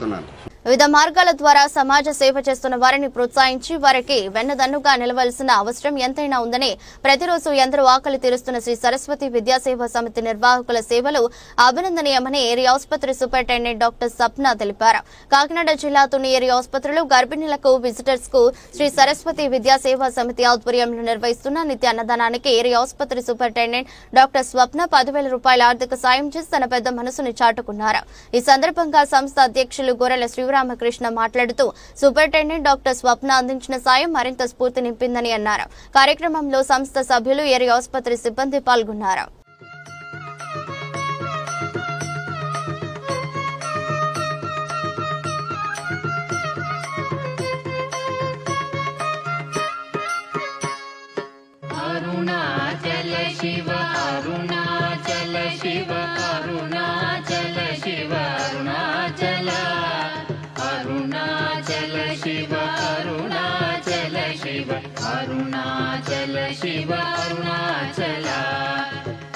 తెలియజేస్తున్నాను వివిధ మార్గాల ద్వారా సమాజ సేవ చేస్తున్న వారిని ప్రోత్సహించి వారికి వెన్నదన్నుగా నిలవలసిన అవసరం ఎంతైనా ఉందని ప్రతిరోజు ఎందరో ఆకలి తీరుస్తున్న శ్రీ సరస్వతి విద్యాసేవ సమితి నిర్వాహకుల సేవలు అభినందనీయమని ఏరియా ఆసుపత్రి సూపరింటెండెంట్ డాక్టర్ సప్న తెలిపారు. కాకినాడ జిల్లా తుని ఏరియా ఆసుపత్రిలో గర్భిణులకు విజిటర్స్కు శ్రీ సరస్వతి విద్యాసేవ సమితి ఆధ్వర్యంలో నిర్వహిస్తున్న నిత్య అన్నదానానికి ఏరియా ఆసుపత్రి సూపరింటెండెంట్ డాక్టర్ స్వప్న పదివేల రూపాయల ఆర్థిక సాయం చేసి తన పెద్ద మనసుని చాటుకున్నారు. ఈ సందర్భంగా సంస్థ అధ్యక్షులు గొర్రెల శ్రీ శివరామకృష్ణ మాట్లాడుతూ సూపరింటెండెంట్ డాక్టర్ స్వప్న అందించిన సాయం మరింత స్ఫూర్తి నింపిందని అన్నారు. కార్యక్రమంలో సంస్థ సభ్యులు ఏరి ఆసుపత్రి సిబ్బంది పాల్గొన్నారు. అరుణాచల శివ అరుణాచల శివ అరుణాచల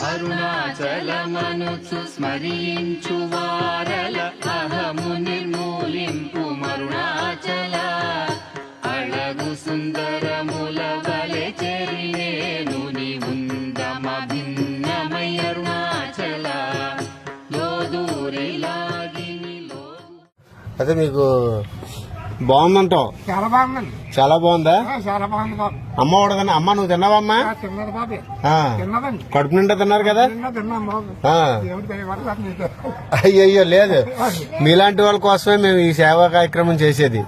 అరుణాచల మనుచు స్మరించు వారల అహము నిర్మూలింపు మరుణాచల. అழகு సుందరముల వలె చెరియేను నీ ఉందమ భిన్నమై అరుణాచల. లోదూరిలాగిని లోదు అదే మీకు బాగుందంటావు. చాలా బాగుందండి. చాలా బాగుందా? చాలా బాగుంది బాబు. అమ్మ ఉడకన్నా అమ్మ నువ్వు తిన్నావమ్మా ఆ, తిన్నది బాబు. తిన్నదండి. కడుపు నిండా తిన్నారు కదా? అయ్యయ్యో లేదు. మీలాంటి వాళ్ళ కోసమే మేము ఈ సేవా కార్యక్రమం చేసేది.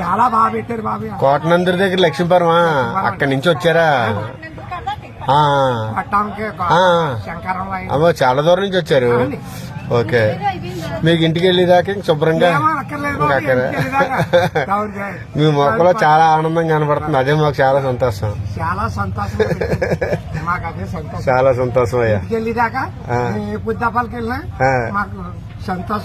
చాలా బాగా పెట్టారు బాబు. కోటనందరి దగ్గర లక్ష్మీపురం అక్కడి నుంచి వచ్చారా. అమ్మో చాలా దూరం నుంచి వచ్చారు. ఓకే. మీకు ఇంటికి వెళ్ళేదాకా ఇంక శుభ్రంగా. మీ మొక్కలో చాలా ఆనందం కనపడుతుంది. అదే మాకు చాలా సంతోషం. చాలా సంతోషం చాలా సంతోషం అయ్యా. వెళ్ళేదాకా సంతోషం.